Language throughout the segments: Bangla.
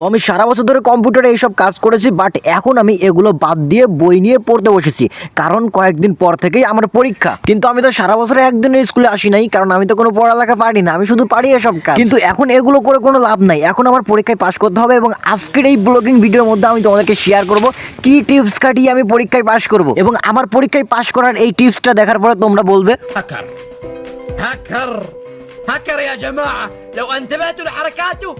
আমি সারা বছর ধরে কম্পিউটারে এইসব কাজ করেছি বাট এখন আমি এগুলো বাদ দিয়ে বই নিয়ে পড়তে বসেছি কারণ কয়েকদিন পর থেকেই আমার পরীক্ষা কিন্তু আমি তো সারা বছরে একদিন স্কুলে আসি নাই কারণ আমি তো কোনো পড়ালেখা পারি না আমি শুধু পারি এসব কাজ কিন্তু এখন এগুলো করে কোনো লাভ নাই এখন আমার পরীক্ষায় পাশ করতে হবে এবং আজকের এই ব্লগিং ভিডিওর মধ্যে আমি তোমাদেরকে শেয়ার করব কি টিপস কাটিয়ে আমি পরীক্ষায় পাশ করব এবং আমার পরীক্ষায় পাশ করার এই টিপসটা দেখার পরে তোমরা বলবে هكر هكر هكر يا جماعة لو انتبهتوا لحركاته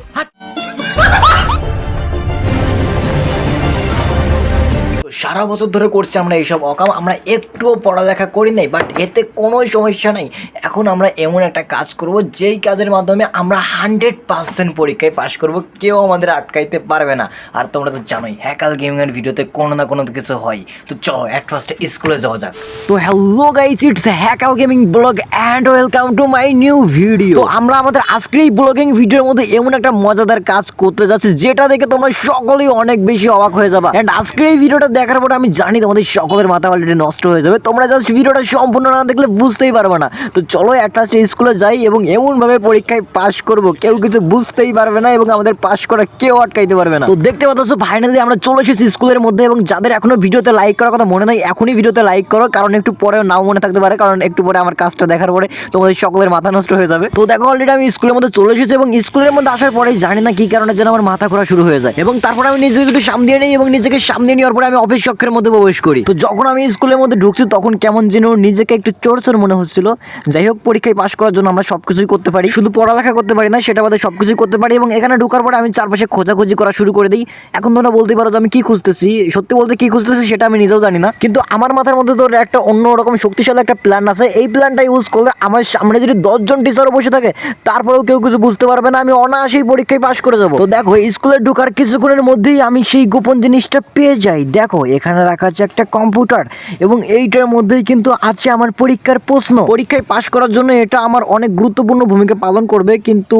সারা বছর ধরে করছি আমরা এইসব অকাম আমরা একটুও পড়ালেখা করি নাই বাট এতে কোনো সমস্যা নেই। এখন আমরা এমন একটা কাজ করব যেই কাজের মাধ্যমে আমরা হান্ড্রেড পার্সেন্ট পরীক্ষায় পাশ করব কেউ আমাদের আটকাইতে পারবে না। আর তোমরা তো জানোই হ্যাকাল গেমিংয়ের ভিডিওতে কোনো না কোনো কিছু হয়। তো চলো অ্যাট ফার্স্টে স্কুলে যাওয়া যাক। তো hello guys it's Hackal gaming blog and welcome to my new video তো আমরা আমাদের আজকের এই ব্লগিং ভিডিওর মধ্যে এমন একটা মজাদার কাজ করতে যাচ্ছি যেটা দেখে তোমরা সকলেই অনেক বেশি অবাক হয়ে যাবা। অ্যান্ড আজকের এই ভিডিওটা দেখার পরে আমি জানি তোমাদের সকলের মাথা অলরেডি নষ্ট হয়ে যাবে। তোমরা জাস্ট ভিডিওটা সম্পূর্ণ না দেখলে বুঝতেই পারবে না। তো চলো একটা স্কুলে যাই এবং এমনভাবে পরীক্ষায় পাশ করব। কেউ কিছু বুঝতেই পারবে না এবং আমাদের পাশ করা কেউ আটকাইতে পারবে না। তো দেখতে পাচ্ছ ফাইনালি আমরা চলে এসেছি স্কুলের মধ্যে এবং যাদের এখনও ভিডিওতে লাইক করার কথা মনে নাই, এখনই ভিডিওতে লাইক করো। কারণ একটু পরে নাও মনে থাকতে পারে, কারণ একটু পরে আমার কাজটা দেখার পরে তোমাদের সকলের মাথা নষ্ট হয়ে যাবে। তো দেখো অলরেডি আমি স্কুলের মধ্যে চলে এসেছি এবং স্কুলের মধ্যে আসার পরেই জানি না কি কারণে যেন আমার মাথা ঘোরা শুরু হয়ে যায়। এবং তারপর আমি নিজেকে একটু সামনে নিই এবং নিজেকে সামনে নেওয়ার পরে আমি অফিস কক্ষের মধ্যে প্রবেশ করি। তো যখন আমি স্কুলের মধ্যে ঢুকছি, তখন কেমন যেন নিজেকে একটু চোর চোর মনে হচ্ছিল। যাই হোক, পরীক্ষায় পাশ করার জন্য আমরা সবকিছুই করতে পারি। শুধু পড়ালেখা করতে পারি না, সেটা বাদে সবকিছুই করতে পারি এবং এখানে ঢোকার পরে আমি চারপাশে খোঁজাখুঁজি করা শুরু করে দিই। এখন তোমরা বলতে পারো যে আমি কি খুঁজতেছি, সত্যি বলতে কি খুঁজতেছি সেটা আমি নিজেও জানি না। কিন্তু আমার মাথার মধ্যে তো একটা অন্য রকম শক্তিশালী একটা প্ল্যান আছে। এই প্ল্যানটা ইউজ করলে আমার সামনে যদি দশজন টিচারও বসে থাকে, তারপরেও কেউ কিছু বুঝতে পারবে না, আমি অনায়াসেই পরীক্ষায় পাশ করে যাব। তো দেখো স্কুলে ঢোকার কিছুক্ষণের মধ্যেই আমি সেই গোপন জিনিসটা পেয়ে যাই। দেখো এখানে রাখা আছে একটা কম্পিউটার এবং এইটার মধ্যেই কিন্তু আছে আমার পরীক্ষার প্রশ্ন। পরীক্ষায় পাশ করার জন্য এটা আমার অনেক গুরুত্বপূর্ণ ভূমিকা পালন করবে, কিন্তু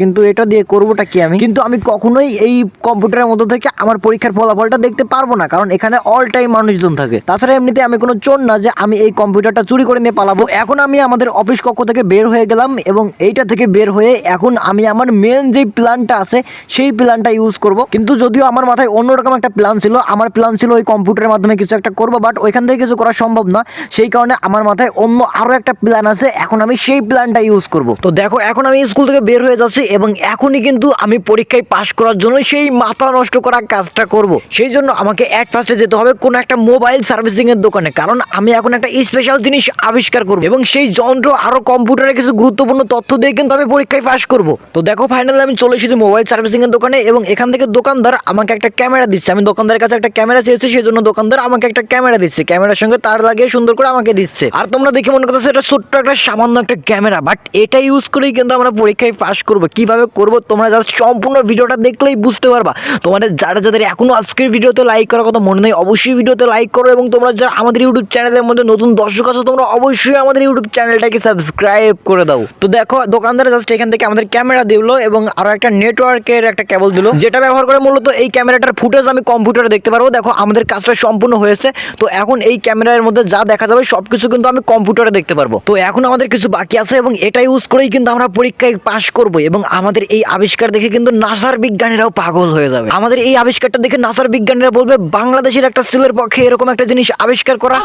কিন্তু এটা দিয়ে করবোটা কি আমি? কিন্তু আমি কখনোই এই কম্পিউটারের মধ্যে থেকে আমার পরীক্ষার ফলাফলটা দেখতে পারব না, কারণ এখানে অল টাইম মানুষজন থাকে। তাছাড়া এমনিতে আমি কোনো চোর না যে আমি এই কম্পিউটারটা চুরি করে নিয়ে পালাবো। এখন আমি আমাদের অফিস কক্ষ থেকে বের হয়ে গেলাম এবং এইটা থেকে বের হয়ে এখন আমি আমার মেন যে প্ল্যানটা আছে, সেই প্ল্যানটা ইউজ করব। কিন্তু যদিও আমার মাথায় অন্যরকম একটা প্ল্যান ছিল, আমার প্ল্যান ছিল ওই কম্পিউটারের মাধ্যমে কিছু একটা করব বাট ওইখান থেকে কিছু করা সম্ভব না সেই কারণে আমার মাথায় অন্য আরও একটা প্ল্যান আছে, এখন আমি সেই প্ল্যানটা ইউজ করব। তো দেখো, এখন আমি স্কুল থেকে বের হয়ে যাচ্ছি এবং এখনই কিন্তু আমি পরীক্ষায় পাশ করার জন্য সেই মাথা নষ্ট করা কাজটা করব। সেই জন্য আমাকে এক ফার্স্টে যেতে হবে কোনো একটা মোবাইল সার্ভিসিংয়ের দোকানে, কারণ আমি এখন একটা স্পেশাল জিনিস আবিষ্কার করব এবং সেই যন্ত্র আরও কম্পিউটারে কিছু গুরুত্বপূর্ণ তথ্য দিয়ে কিন্তু আমি পরীক্ষায় পাশ করব। তো দেখো ফাইনালি আমি চলে এসেছি মোবাইল সার্ভিসিংয়ের দোকানে এবং এখান থেকে দোকানদার আমাকে একটা ক্যামেরা দিচ্ছে। আমি দোকানদারের কাছে একটা ক্যামেরা চেয়েছি, সেই জন্য দোকানদার আমাকে একটা ক্যামেরা দিচ্ছে। ক্যামেরার সঙ্গে তার লাগিয়ে সুন্দর করে আমাকে দিচ্ছে। আর তোমরা দেখে মনে করতেছো এটা ছোট্ট একটা সামান্য একটা ক্যামেরা বাট এটা ইউজ করেই কিন্তু আমরা পরীক্ষায় পাশ করব। কীভাবে করব? তোমরা জাস্ট সম্পূর্ণ ভিডিওটা দেখলেই বুঝতে পারবা। তোমাদের যারা, যাদের এখনও আজকের ভিডিওতে লাইক করার কথা মনে নেই, অবশ্যই ভিডিওতে লাইক করো এবং তোমরা যারা আমাদের ইউটিউব চ্যানেলের মধ্যে নতুন দর্শক আছো, তোমরা অবশ্যই আমাদের ইউটিউব চ্যানেলটাকে সাবস্ক্রাইব করে দাও। তো দেখো, দোকানদার জাস্ট এখান থেকে আমাদের ক্যামেরা দিলো এবং আরও একটা নেটওয়ার্কের একটা কেবল দিলো, যেটা ব্যবহার করে মূলত এই ক্যামেরাটার ফুটেজ আমি কম্পিউটারে দেখতে পারব। দেখো, আমাদের কাজটা সম্পূর্ণ হয়েছে। তো এখন এই ক্যামেরার মধ্যে যা দেখা যাবে সব কিছু কিন্তু আমি কম্পিউটারে দেখতে পারব। তো এখন আমাদের কিছু বাকি আছে এবং এটা ইউজ করেই কিন্তু আমরা পরীক্ষায় পাশ করব এবং আমাদের এই আবিষ্কার দেখে কিন্তু নাসার বিজ্ঞানীরাও পাগল হয়ে যাবে। আমাদের এই আবিষ্কারটা দেখে নাসার বিজ্ঞানীরা বলবে, বাংলাদেশের একটা সিলের পক্ষে এরকম একটা জিনিস আবিষ্কার করা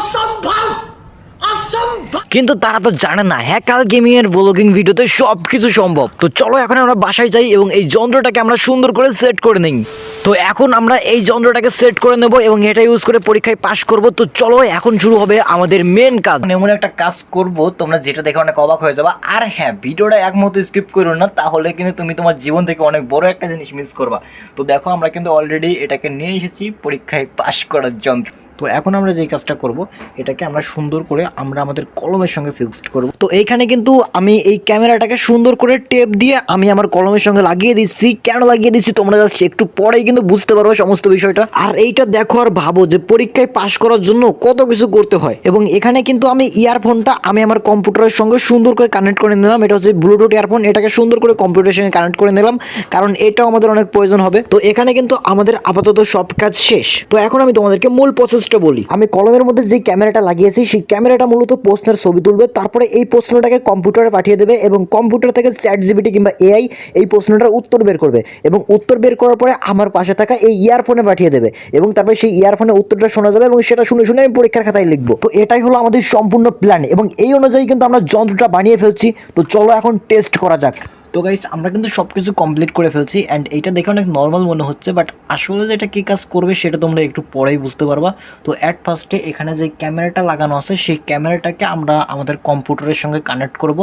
কিন্তু তারা তো জানে না হ্যাকাল গেমিং এর ব্লগিং ভিডিওতে সব কিছু সম্ভব। তো চলো এখন আমরা বাসায় যাই এবং এই যন্ত্রটাকে আমরা সুন্দর করে সেট করে নিই। তো এখন আমরা এই যন্ত্রটাকে সেট করে নেব এবং এটা ইউজ করে পরীক্ষায় পাশ করব। তো চলো এখন শুরু হবে আমাদের মেন কাজ। এমন একটা কাজ করব তোমরা যেটা দেখে অনেক অবাক হয়ে যাবে। আর হ্যাঁ ভিডিওটা এক মুহূর্তে স্কিপ করো না তাহলে কিন্তু তুমি তোমার জীবন থেকে অনেক বড় একটা জিনিস মিস করবা। তো দেখো আমরা কিন্তু অলরেডি এটাকে নিয়ে এসেছি পরীক্ষায় পাশ করার যন্ত্র। তো এখন আমরা যেই কাজটা করব, এটাকে আমরা সুন্দর করে আমরা আমাদের কলমের সঙ্গে ফিক্সড করব। তো এইখানে কিন্তু আমি এই ক্যামেরাটাকে সুন্দর করে টেপ দিয়ে আমি আমার কলমের সঙ্গে লাগিয়ে দিচ্ছি। কেন লাগিয়ে দিচ্ছি? তোমরা জাস্ট একটু পরেই কিন্তু বুঝতে পারবে সমস্ত বিষয়টা। আর এইটা দেখো আর ভাবো যে পরীক্ষায় পাশ করার জন্য কত কিছু করতে হয়। এবং এখানে কিন্তু আমি ইয়ারফোনটা আমি আমার কম্পিউটারের সঙ্গে সুন্দর করে কানেক্ট করে নিলাম। এটা হচ্ছে ব্লুটুথ ইয়ারফোন এটাকে সুন্দর করে কম্পিউটারের সঙ্গে কানেক্ট করে নিলাম। কারণ এটাও আমাদের অনেক প্রয়োজন হবে। তো এখানে কিন্তু আমাদের আপাতত সব কাজ শেষ। তো এখন আমি তোমাদেরকে মূল প্রসেসটা প্রসেসটা বলি। আমি কলমের মধ্যে যে ক্যামেরাটা লাগিয়েছি, সেই ক্যামেরাটা মূলত প্রশ্নের ছবি তুলবে, তারপরে এই প্রশ্নটাকে কম্পিউটারে পাঠিয়ে দেবে এবং কম্পিউটার থেকে চ্যাট জিবিটি কিংবা এআই এই প্রশ্নটার উত্তর বের করবে এবং উত্তর বের করার পরে আমার পাশে থাকা এই ইয়ারফোনে পাঠিয়ে দেবে এবং তারপরে সেই ইয়ারফোনে উত্তরটা শোনা যাবে এবং সেটা শুনে শুনে আমি পরীক্ষার খাতায় লিখব। তো এটাই হলো আমাদের সম্পূর্ণ প্ল্যান এবং এই অনুযায়ী কিন্তু আমরা যন্ত্রটা বানিয়ে ফেলছি। তো চলো এখন টেস্ট করা যাক। তো গাইস আমরা কিন্তু সব কিছু কমপ্লিট করে ফেলছি অ্যান্ড এইটা দেখে অনেক নর্মাল মনে হচ্ছে বাট আসলে যে এটা কী কাজ করবে সেটা তোমরা একটু পরেই বুঝতে পারবা। তো অ্যাট ফার্স্টে এখানে যে ক্যামেরাটা লাগানো আছে, সেই ক্যামেরাটাকে আমরা আমাদের কম্পিউটারের সঙ্গে কানেক্ট করব।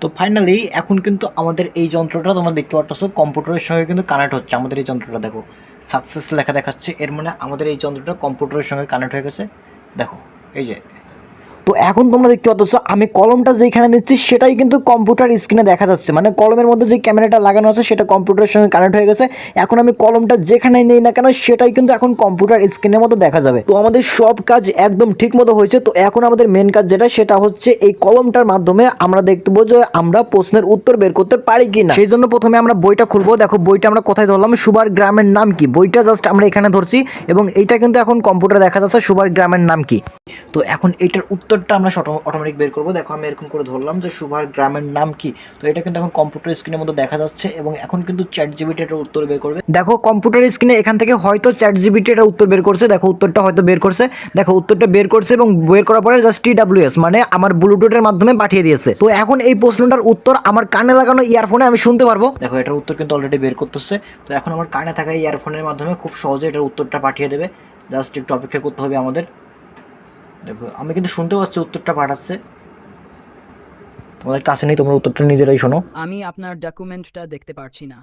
তো ফাইনালি এখন কিন্তু আমাদের এই যন্ত্রটা তোমরা দেখতে পাচ্ছ কম্পিউটারের সঙ্গে কিন্তু কানেক্ট হচ্ছে, আমাদের এই যন্ত্রটা দেখো। সাকসেস লেখা দেখাচ্ছে, এর মানে আমাদের এই যন্ত্রটা কম্পিউটারের সঙ্গে কানেক্ট হয়ে গেছে। দেখো, এই যে তো এখন তোমরা দেখতে পাচ্ছ, আমি কলমটা যেখানে নিচ্ছি সেটাই কিন্তু কম্পিউটার স্ক্রিনে দেখা যাচ্ছে। মানে কলমের মধ্যে যে ক্যামেরাটা লাগানো আছে, সেটা কম্পিউটারের সঙ্গে কানেক্ট হয়ে গেছে। এখন আমি কলমটা যেখানে নেই না কেন, সেটাই কিন্তু এখন কম্পিউটার স্ক্রিনের মতো দেখা যাবে। তো আমাদের সব কাজ একদম ঠিক মতো হয়েছে। তো এখন আমাদের মেন কাজ যেটা, সেটা হচ্ছে এই কলমটার মাধ্যমে আমরা দেখব যে আমরা প্রশ্নের উত্তর বের করতে পারি কি না সেই জন্য প্রথমে আমরা বইটা খুলবো। দেখো, বইটা আমরা কোথায় ধরলাম? সুবার গ্রামের নাম কি? বইটা জাস্ট আমরা এখানে ধরছি। এবং এইটা কিন্তু এখন কম্পিউটার দেখা যাচ্ছে সুবার গ্রামের নাম কি। তো এখন এইটার উত্তরটা আমরা অটোমেটিক বের করব। দেখো, আমি এরকম করে ধরলাম যে সুভার গ্রামের নাম কি? তো এটা কিন্তু এখন কম্পিউটার স্ক্রিনের মধ্যে দেখা যাচ্ছে এবং এখন কিন্তু চ্যাট জিবিটি এটার উত্তর বের করবে। দেখো কম্পিউটার স্ক্রিনে এখান থেকে হয়তো চ্যাট জিবিটি এটার উত্তর বের করছে। দেখো, উত্তরটা হয়তো বের করছে। দেখো, উত্তরটা বের করছে এবং বের করার পরে জাস্ট টি মানে আমার ব্লুটুথের মাধ্যমে পাঠিয়ে দিয়েছে। তো এখন এই প্রশ্নটার উত্তর আমার কানে লাগানো ইয়ারফোনে আমি শুনতে পারব। দেখো, এটার উত্তর কিন্তু অলরেডি বের করতেছে। তো এখন আমার কানে থাকা ইয়ারফোনের মাধ্যমে খুব সহজে এটার উত্তরটা পাঠিয়ে দেবে। জাস্ট একটু অপেক্ষা করতে হবে আমাদের। দেখো আমি কিন্তু শুনতে পাচ্ছি উত্তরটা পাঠাচ্ছে। তোমাদের কাছে নেই তোমরা উত্তরটা নিজেরাই শোনো। আমি আপনার ডকুমেন্টটা দেখতে পারছি না।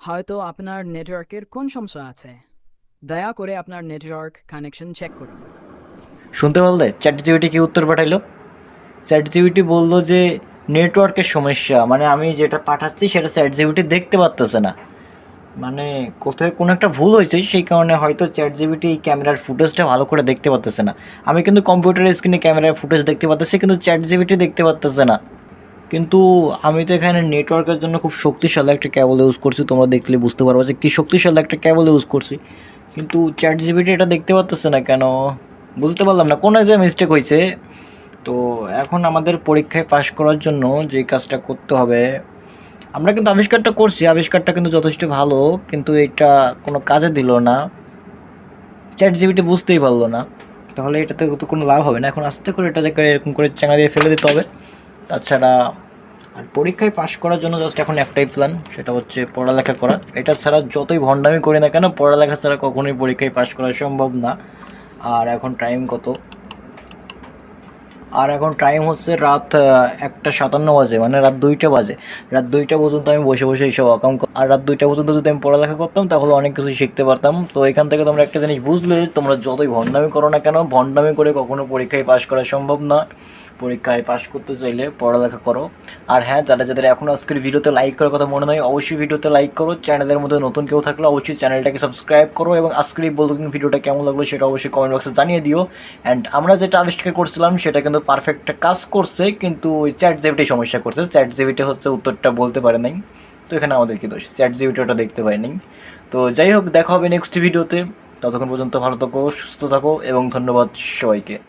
হয়তো আপনার নেটওয়ার্কের কোন সমস্যা আছে। দয়া করে আপনার নেটওয়ার্ক কানেকশন চেক করুন। শুনতে পারলে চ্যাট জিবিটি কি উত্তর পাঠাইলো? চ্যাট জিবিটি বলল যে নেটওয়ার্কের সমস্যা মানে আমি যেটা পাঠাচ্ছি সেটা চ্যাট জিবিটি দেখতে পারতেছে না। মানে কোথায় কোনো একটা ভুল হয়েছে, সেই কারণে হয়তো চ্যাট জিবিটি এই ক্যামেরার ফুটেজটা ভালো করে দেখতে পারতেছে না। আমি কিন্তু কম্পিউটারের স্ক্রিনে ক্যামেরার ফুটেজ দেখতে পাচ্ছি কিন্তু চ্যাট জিবিটি দেখতে পারতেছে না। কিন্তু আমি তো এখানে নেটওয়ার্কের জন্য খুব শক্তিশালী একটা ক্যাবল ইউজ করছি, তোমরা দেখলে বুঝতে পারব যে কী শক্তিশালী একটা ক্যাবল ইউজ করছি। কিন্তু চ্যাট জিবিটি এটা দেখতে পারতেছে না কেন? বুঝতে পারলাম না, কোনো যে মিস্টেক হয়েছে। তো এখন আমাদের পরীক্ষায় পাশ করার জন্য যে কাজটা করতে হবে আমরা কিন্তু আবিষ্কারটা করছি, আবিষ্কারটা কিন্তু যথেষ্ট ভালো, কিন্তু এটা কোনো কাজে দিল না। চ্যাট জিবিটি বুঝতেই পারল না। তাহলে এটাতে তো কোনো লাভ হবে না। এখন আস্তে করে এটাকে এরকম করে চাঙা দিয়ে ফেলে দিতে হবে। তাছাড়া আর পরীক্ষায় পাশ করার জন্য জাস্ট এখন একটাই প্ল্যান সেটা হচ্ছে পড়ালেখা করা। এটা ছাড়া যতই ভণ্ডামি করি না কেন, পড়ালেখা ছাড়া কখনোই পরীক্ষায় পাশ করা সম্ভব না। আর এখন টাইম কত? আর এখন টাইম হচ্ছে রাত একটা সাতান্ন বাজে মানে রাত দুইটা বাজে। রাত দুইটা পর্যন্ত আমি বসে বসে এইসব অকাম আর রাত দুইটা পর্যন্ত যদি আমি পড়ালেখা করতাম, তাহলে অনেক কিছু শিখতে পারতাম। তো এখান থেকে তোমরা একটা জিনিস বুঝলে তোমরা যতই ভণ্ডামি করো না কেন, ভণ্ডামি করে কখনো পরীক্ষায় পাশ করা সম্ভব না। পরীক্ষায় পাশ করতে চাইলে পড়ালেখা করো। আর হ্যাঁ যারা যাদের এখন আজকের ভিডিওতে লাইক করার কথা মনে নয় অবশ্যই ভিডিওতে লাইক করো। চ্যানেলের মধ্যে নতুন কেউ থাকলে অবশ্যই চ্যানেলটাকে সাবস্ক্রাইব করো এবং আজকের এই বলতো ভিডিওটা কেমন লাগল সেটা অবশ্যই কমেন্ট বক্সে জানিয়ে দিও। অ্যান্ড আমরা যেটা আবিষ্কার করছিলাম, সেটা কিন্তু পারফেক্ট কাজ করছে, কিন্তু ওই চ্যাট জিবিটি সমস্যা করছে। চ্যাট জিবিটি হচ্ছে উত্তরটা বলতে পারে নাই। তো এখানে আমাদের কি দোষ? চ্যাট জিবিটি ওটা দেখতে পাই নাই। তো যাই হোক, দেখা হবে নেক্সট ভিডিওতে ততক্ষণ পর্যন্ত ভালো থাকো, সুস্থ থাকো এবং ধন্যবাদ সবাইকে।